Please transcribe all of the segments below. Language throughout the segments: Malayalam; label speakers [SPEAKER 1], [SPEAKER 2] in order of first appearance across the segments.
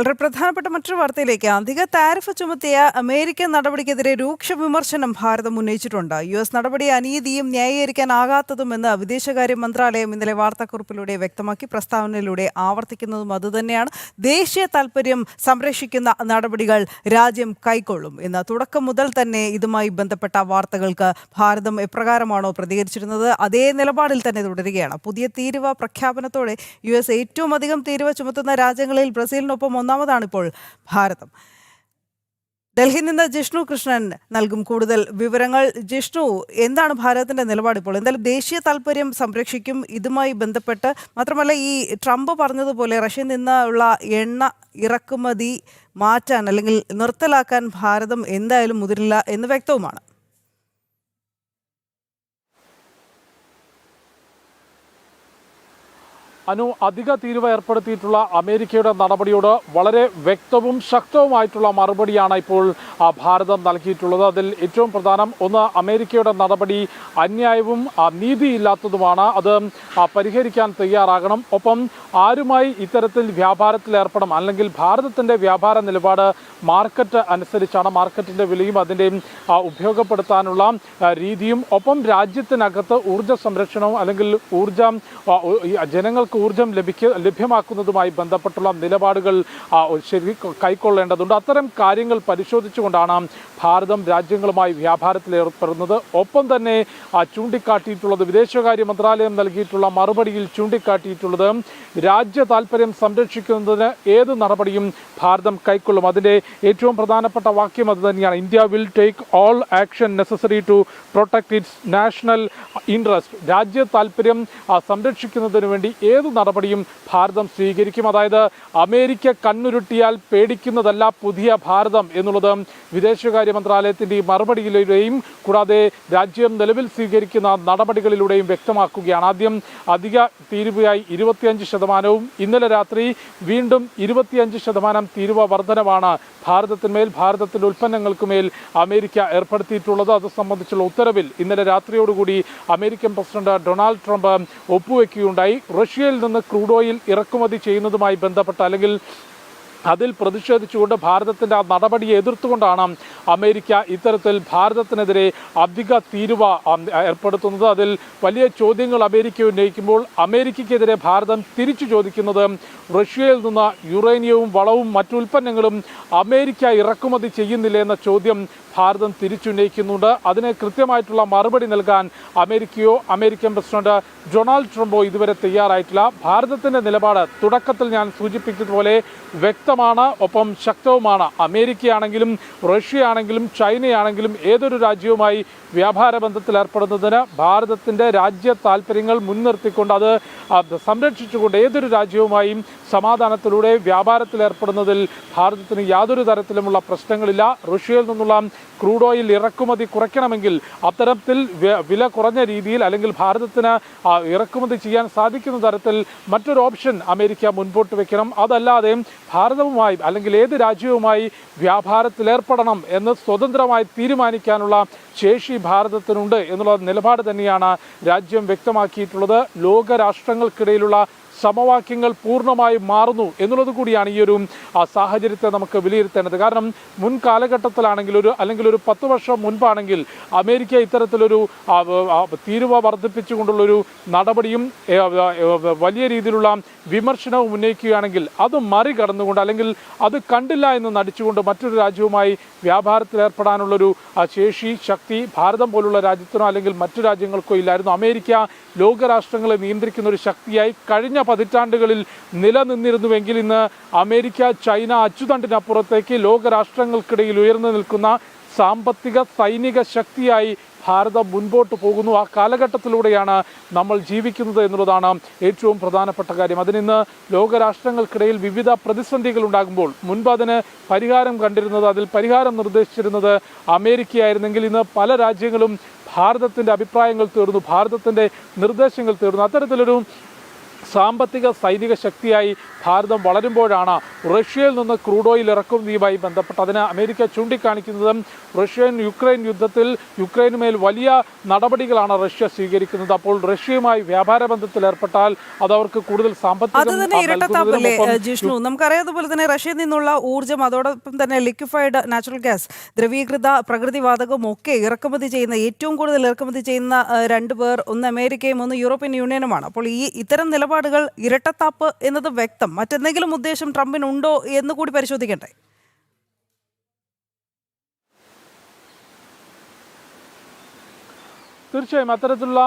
[SPEAKER 1] വളരെ പ്രധാനപ്പെട്ട മറ്റൊരു വാർത്തയിലേക്ക്. അധിക താരിഫ് ചുമത്തിയ അമേരിക്കൻ നടപടിക്കെതിരെ രൂക്ഷ വിമർശനം ഭാരതം ഉന്നയിച്ചിട്ടുണ്ട്. യു എസ് നടപടി അനീതിയും ന്യായീകരിക്കാനാകാത്തതുമെന്ന് വിദേശകാര്യ മന്ത്രാലയം ഇന്നലെ വാർത്താക്കുറിപ്പിലൂടെ വ്യക്തമാക്കി. പ്രസ്താവനയിലൂടെ ആവർത്തിക്കുന്നതും അതുതന്നെയാണ്. ദേശീയ താൽപര്യം സംരക്ഷിക്കുന്ന നടപടികൾ രാജ്യം കൈക്കൊള്ളും എന്ന് തുടക്കം മുതൽ തന്നെ ഇതുമായി ബന്ധപ്പെട്ട വാർത്തകൾക്ക് ഭാരതം എപ്രകാരമാണോ പ്രതികരിച്ചിരുന്നത്? അതേ നിലപാടിൽ തന്നെ തുടരുകയാണ്. പുതിയ തീരുവ പ്രഖ്യാപനത്തോടെ യു എസ് ഏറ്റവും അധികം തീരുവ ചുമത്തുന്ന രാജ്യങ്ങളിൽ ബ്രസീലിനൊപ്പം ഒന്നാമതാണ് ഇപ്പോൾ ഭാരതം. ഡൽഹിയിൽ നിന്ന് ജിഷ്ണു കൃഷ്ണൻ നൽകും കൂടുതൽ വിവരങ്ങൾ. ജിഷ്ണു എന്താണ് ഭാരതത്തിന്റെ നിലപാട് ഇപ്പോൾ? എന്തായാലും ദേശീയ താല്പര്യം സംരക്ഷിക്കും ഇതുമായി ബന്ധപ്പെട്ട് മാത്രമല്ല ഈ ട്രംപ് പറഞ്ഞതുപോലെ റഷ്യയിൽ നിന്നുള്ള എണ്ണ ഇറക്കുമതി മാറ്റാൻ അല്ലെങ്കിൽ നിർത്തലാക്കാൻ ഭാരതം എന്തായാലും മുതിരില്ല എന്ന് വ്യക്തവുമാണ്.
[SPEAKER 2] അനു അധിക തീരുവ ഏർപ്പെടുത്തിയിട്ടുള്ള അമേരിക്കയുടെ നടപടിയോട് വളരെ വ്യക്തവും ശക്തവുമായിട്ടുള്ള മറുപടിയാണ് ഇപ്പോൾ ഭാരതം നൽകിയിട്ടുള്ളത്. അതിൽ ഏറ്റവും പ്രധാനം ഒന്ന് അമേരിക്കയുടെ നടപടി അന്യായവും നീതിയില്ലാത്തതുമാണ്. അത് പരിഹരിക്കാൻ തയ്യാറാകണം. ഒപ്പം ആരുമായി ഇത്തരത്തിൽ വ്യാപാരത്തിൽ ഏർപ്പെടണം. അല്ലെങ്കിൽ ഭാരതത്തിന്റെ വ്യാപാര നിലപാട് മാർക്കറ്റ് അനുസരിച്ചാണ് മാർക്കറ്റിന്റെ വിലയും അതിന്റെയും ഉപയോഗപ്പെടുത്താനുള്ള രീതിയും. ഒപ്പം രാജ്യത്തിനകത്ത് ഊർജ സംരക്ഷണവും അല്ലെങ്കിൽ ഊർജം ആ, ജനങ്ങൾക്ക് ഊർജം ലഭിക്ക ലഭ്യമാക്കുന്നതുമായി ബന്ധപ്പെട്ടുള്ള നിലപാടുകൾ ശരി കൈക്കൊള്ളേണ്ടതുണ്ട്. അത്തരം കാര്യങ്ങൾ പരിശോധിച്ചുകൊണ്ടാണ് ഭാരതം രാജ്യങ്ങളുമായി വ്യാപാരത്തിൽ ഏർപ്പെടുന്നത്. ഒപ്പം തന്നെ ചൂണ്ടിക്കാട്ടിയിട്ടുള്ളത് വിദേശകാര്യ മന്ത്രാലയം നൽകിയിട്ടുള്ള മറുപടിയിൽ ചൂണ്ടിക്കാട്ടിയിട്ടുള്ളത് രാജ്യ താൽപ്പര്യം സംരക്ഷിക്കുന്നതിന് ഏത് നടപടിയും ഭാരതം കൈക്കൊള്ളും. അതിന്റെ ഏറ്റവും പ്രധാനപ്പെട്ട വാക്യം അത് തന്നെയാണ്. India will take all action necessary to protect its national interest രാജ്യ താൽപ്പര്യം സംരക്ഷിക്കുന്നതിന് വേണ്ടി ഏത് നടപടിയും ഭാരതം സ്വീകരിക്കും. അതായത് അമേരിക്ക കണ്ണുരുട്ടിയാൽ പേടിക്കുന്നതല്ല പുതിയ ഭാരതം എന്നുള്ളത് വിദേശകാര്യ മന്ത്രാലയത്തിന്റെ ഈ മറുപടിയിലൂടെയും കൂടാതെ രാജ്യം നിലവിൽ സ്വീകരിക്കുന്ന നടപടികളിലൂടെയും വ്യക്തമാക്കുകയാണ്. ആദ്യം അധിക തീരുവയായി ഇരുപത്തിയഞ്ച് ശതമാനവും ഇന്നലെ രാത്രി വീണ്ടും ഇരുപത്തിയഞ്ച് ശതമാനം തീരുവ വർധനവാണ് ഭാരതത്തിന്മേൽ ഭാരതത്തിന്റെ ഉൽപ്പന്നങ്ങൾക്കുമേൽ അമേരിക്ക ഏർപ്പെടുത്തിയിട്ടുള്ളത്. അത് സംബന്ധിച്ചുള്ള ഉത്തരവിൽ ഇന്നലെ രാത്രിയോടുകൂടി അമേരിക്കൻ പ്രസിഡന്റ് ഡൊണാൾഡ് ട്രംപ് ഒപ്പുവെക്കുകയുണ്ടായി. റഷ്യയിൽ നിന്ന് ക്രൂഡ് ഓയിൽ ഇറക്കുമതി ചെയ്യുന്നതുമായി ബന്ധപ്പെട്ട അല്ലെങ്കിൽ അതിൽ പ്രതിഷേധിച്ചുകൊണ്ട് ഭാരതത്തിന്റെ ആ നടപടിയെ എതിർത്തുകൊണ്ടാണ് അമേരിക്ക ഇത്തരത്തിൽ ഭാരതത്തിനെതിരെ അധിക തീരുവ ഏർപ്പെടുത്തുന്നത്. അതിൽ വലിയ ചോദ്യങ്ങൾ അമേരിക്ക ഉന്നയിക്കുമ്പോൾ അമേരിക്കയ്ക്കെതിരെ ഭാരതം തിരിച്ചു ചോദിക്കുന്നത് റഷ്യയിൽ നിന്ന് യുറേനിയവും വളവും മറ്റു ഉൽപ്പന്നങ്ങളും അമേരിക്ക ഇറക്കുമതി ചെയ്യുന്നില്ല എന്ന ചോദ്യം ഭാരതം തിരിച്ചുന്നയിക്കുന്നുണ്ട്. അതിന് കൃത്യമായിട്ടുള്ള മറുപടി നൽകാൻ അമേരിക്കയോ അമേരിക്കൻ പ്രസിഡന്റ് ഡൊണാൾഡ് ട്രംപോ ഇതുവരെ തയ്യാറായിട്ടില്ല. ഭാരതത്തിന്റെ നിലപാട് തുടക്കത്തിൽ ഞാൻ സൂചിപ്പിച്ചതുപോലെ വ്യക്തമാണ് ഒപ്പം ശക്തവുമാണ്. അമേരിക്കയാണെങ്കിലും റഷ്യയാണെങ്കിലും ചൈനയാണെങ്കിലും ഏതൊരു രാജ്യവുമായി വ്യാപാര ബന്ധത്തിൽ ഏർപ്പെടുന്നതിന് ഭാരതത്തിന്റെ രാജ്യ താല്പര്യങ്ങൾ മുൻനിർത്തിക്കൊണ്ട് അത് സംരക്ഷിച്ചുകൊണ്ട് ഏതൊരു രാജ്യവുമായും സമാധാനത്തിലൂടെ വ്യാപാരത്തിൽ ഏർപ്പെടുന്നതിൽ ഭാരതത്തിന് യാതൊരു തരത്തിലുമുള്ള പ്രശ്നങ്ങളില്ല. റഷ്യയിൽ നിന്നുള്ള ക്രൂഡ് ഓയിൽ ഇറക്കുമതി കുറയ്ക്കണമെങ്കിൽ അത്തരത്തിൽ വില കുറഞ്ഞ രീതിയിൽ അല്ലെങ്കിൽ ഭാരതത്തിന് ഇറക്കുമതി ചെയ്യാൻ സാധിക്കുന്ന തരത്തിൽ മറ്റൊരു ഓപ്ഷൻ അമേരിക്ക മുൻപോട്ട് വെക്കണം. അതല്ലാതെ ഭാരതവുമായി അല്ലെങ്കിൽ ഏത് രാജ്യവുമായി വ്യാപാരത്തിലേർപ്പെടണം എന്ന് സ്വതന്ത്രമായി തീരുമാനിക്കാനുള്ള ശേഷി ഭാരതത്തിനുണ്ട് എന്നുള്ള നിലപാട് തന്നെയാണ് രാജ്യം വ്യക്തമാക്കിയിട്ടുള്ളത്. ലോക രാഷ്ട്രങ്ങൾക്കിടയിലുള്ള സമവാക്യങ്ങൾ പൂർണമായി മാറുന്നു എന്നുള്ളത് കൂടിയാണ് ഈ ഒരു സാഹചര്യത്തെ നമുക്ക് വിലയിരുത്തേണ്ടത്. കാരണം മുൻ കാലഘട്ടത്തിലാണെങ്കിൽ ഒരു അല്ലെങ്കിൽ ഒരു പത്ത് വർഷം മുൻപാണെങ്കിൽ അമേരിക്ക ഇത്തരത്തിലൊരു തീരുവ വർദ്ധിപ്പിച്ചുകൊണ്ടുള്ളൊരു നടപടിയും വലിയ രീതിയിലുള്ള വിമർശനവും ഉന്നയിക്കുകയാണെങ്കിൽ അത് മറികടന്നുകൊണ്ട് അല്ലെങ്കിൽ അത് കണ്ടില്ല എന്ന് നടിച്ചുകൊണ്ട് മറ്റൊരു രാജ്യവുമായി വ്യാപാരത്തിലേർപ്പെടാനുള്ളൊരു ശേഷി ശക്തി ഭാരതം പോലുള്ള രാജ്യത്തിനോ അല്ലെങ്കിൽ മറ്റു രാജ്യങ്ങൾക്കോ ഇല്ലായിരുന്നു. അമേരിക്ക ലോകരാഷ്ട്രങ്ങളെ നിയന്ത്രിക്കുന്ന ഒരു ശക്തിയായി കഴിഞ്ഞ പതിറ്റാണ്ടുകളിൽ നിലനിന്നിരുന്നുവെങ്കിൽ ഇന്ന് അമേരിക്ക ചൈന അച്ചുതണ്ടിനപ്പുറത്തേക്ക് ലോകരാഷ്ട്രങ്ങൾക്കിടയിൽ ഉയർന്നു നിൽക്കുന്ന സാമ്പത്തിക സൈനിക ശക്തിയായി ഭാരതം മുൻപോട്ട് പോകുന്നു. ആ കാലഘട്ടത്തിലൂടെയാണ് നമ്മൾ ജീവിക്കുന്നത് എന്നുള്ളതാണ് ഏറ്റവും പ്രധാനപ്പെട്ട കാര്യം. അതിനിന്ന് ലോകരാഷ്ട്രങ്ങൾക്കിടയിൽ വിവിധ പ്രതിസന്ധികൾ ഉണ്ടാകുമ്പോൾ മുൻപ് അതിന് പരിഹാരം കണ്ടിരുന്നത് അതിൽ പരിഹാരം നിർദ്ദേശിച്ചിരുന്നത് അമേരിക്കയായിരുന്നെങ്കിൽ ഇന്ന് പല രാജ്യങ്ങളും ഭാരതത്തിന്റെ അഭിപ്രായങ്ങൾ തീർന്നു ഭാരതത്തിന്റെ നിർദ്ദേശങ്ങൾ തീർന്നു. അത്തരത്തിലൊരു സാമ്പത്തിക സൈനിക ശക്തിയായി ഭാരതം വളരുമ്പോഴാണ് റഷ്യയിൽ നിന്ന് ക്രൂഡ് ഓയിൽ ഇറക്കുന്നതുമായി ബന്ധപ്പെട്ട് അതിനെ അമേരിക്ക ചൂണ്ടിക്കാണിക്കുന്നതും. റഷ്യൻ യുക്രൈൻ യുദ്ധത്തിൽ യുക്രൈനുമേൽ വലിയ നടപടികളാണ് റഷ്യ സ്വീകരിക്കുന്നത്. അപ്പോൾ റഷ്യയുമായി വ്യാപാര ബന്ധത്തിൽ ഏർപ്പെട്ടാൽ അത് അവർക്ക് കൂടുതൽ സാമ്പത്തികം
[SPEAKER 1] ജിഷ്ണു? നമുക്കറിയാതുപോലെ തന്നെ റഷ്യയിൽ നിന്നുള്ള ഊർജം അതോടൊപ്പം തന്നെ ലിക്വിഫൈഡ് നാച്ചുറൽ ഗ്യാസ് ദ്രവീകൃത പ്രകൃതിവാതകവും ഒക്കെ ഇറക്കുമതി ചെയ്യുന്ന ഏറ്റവും കൂടുതൽ ഇറക്കുമതി ചെയ്യുന്ന രണ്ട് പേർ ഒന്ന് അമേരിക്കയും ഒന്ന് യൂറോപ്യൻ യൂണിയനുമാണ്. അപ്പോൾ ഈ ഇത്തരം നിലപാടുകൾ ഇരട്ടത്താപ്പ് എന്നത് വ്യക്തം. മറ്റെന്തെങ്കിലും ഉദ്ദേശം ട്രംപിനുണ്ടോ എന്ന് കൂടി പരിശോധിക്കട്ടെ
[SPEAKER 2] തീർച്ചയായും അത്തരത്തിലുള്ള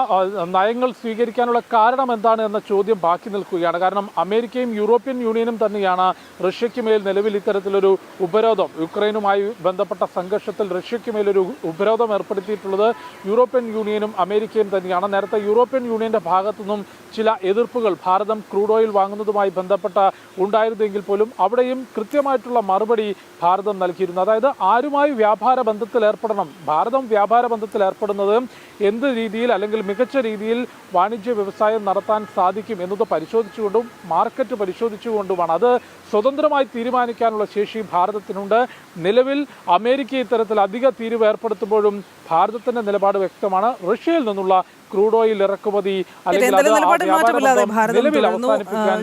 [SPEAKER 2] നയങ്ങൾ സ്വീകരിക്കാനുള്ള കാരണം എന്താണ് എന്ന ചോദ്യം ബാക്കി നിൽക്കുകയാണ്. കാരണം അമേരിക്കയും യൂറോപ്യൻ യൂണിയനും തന്നെയാണ് റഷ്യയ്ക്ക് മേൽ നിലവിൽ ഇത്തരത്തിലൊരു ഉപരോധം. യുക്രൈനുമായി ബന്ധപ്പെട്ട സംഘർഷത്തിൽ റഷ്യയ്ക്ക് മേലൊരു ഉപരോധം ഏർപ്പെടുത്തിയിട്ടുള്ളത് യൂറോപ്യൻ യൂണിയനും അമേരിക്കയും തന്നെയാണ്. നേരത്തെ യൂറോപ്യൻ യൂണിയന്റെ ഭാഗത്തുനിന്നും ചില എതിർപ്പുകൾ ഭാരതം ക്രൂഡ് ഓയിൽ വാങ്ങുന്നതുമായി ബന്ധപ്പെട്ട ഉണ്ടായിരുന്നെങ്കിൽ പോലും അവിടെയും കൃത്യമായിട്ടുള്ള മറുപടി ഭാരതം നൽകിയിരുന്നു. അതായത് ആരുമായി വ്യാപാര ബന്ധത്തിൽ ഏർപ്പെടണം ഭാരതം വ്യാപാര ബന്ധത്തിൽ ഏർപ്പെടുന്നത് എന്ത് രീതിയിൽ അല്ലെങ്കിൽ മികച്ച രീതിയിൽ വാണിജ്യ വ്യവസായം നടത്താൻ സാധിക്കും എന്നത് പരിശോധിച്ചുകൊണ്ടും മാർക്കറ്റ് പരിശോധിച്ചുകൊണ്ടുമാണ്. അത് സ്വതന്ത്രമായി തീരുമാനിക്കാനുള്ള ശേഷി ഭാരതത്തിനുണ്ട്. നിലവിൽ അമേരിക്ക ഇത്തരത്തിൽ അധിക തീരുവ് ഏർപ്പെടുത്തുമ്പോഴും ഭാരതത്തിന്റെ നിലപാട് വ്യക്തമാണ്. റഷ്യയിൽ നിന്നുള്ള ക്രൂഡ് ഓയിൽ ഇറക്കുമതി അല്ലെങ്കിൽ നിലവിൽ അവസാനിപ്പിക്കാൻ